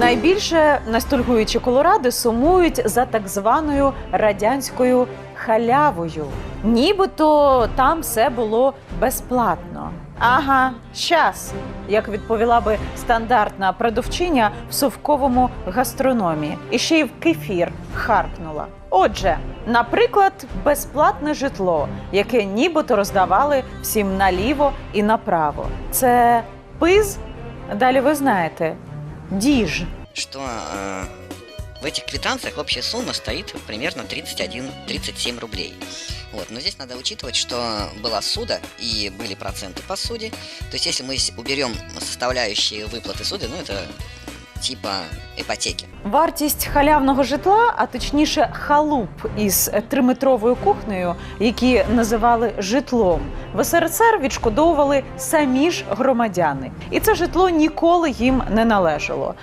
Найбільше ностальгуючі колоради сумують за так званою радянською халявою. Нібито там все було безплатно. Ага, щас, як відповіла би стандартна продавчиня в совковому гастрономі, і ще й в кефір харкнула. Отже, наприклад, безплатне житло, яке нібито роздавали всім наліво і направо. Це пиз. Далі ви знаєте, діж. что э, в этих квитанциях общая сумма стоит примерно 31-37 рублей. Вот. Но здесь надо учитывать, что была суда и были проценты по суде. То есть если мы уберем составляющие выплаты суды, ну это типа іпотеки. Вартість халявного житла, а точніше халуп із триметровою кухнею, які називали житлом, в СРСР відшкодовували самі ж громадяни, і це житло ніколи їм не належало.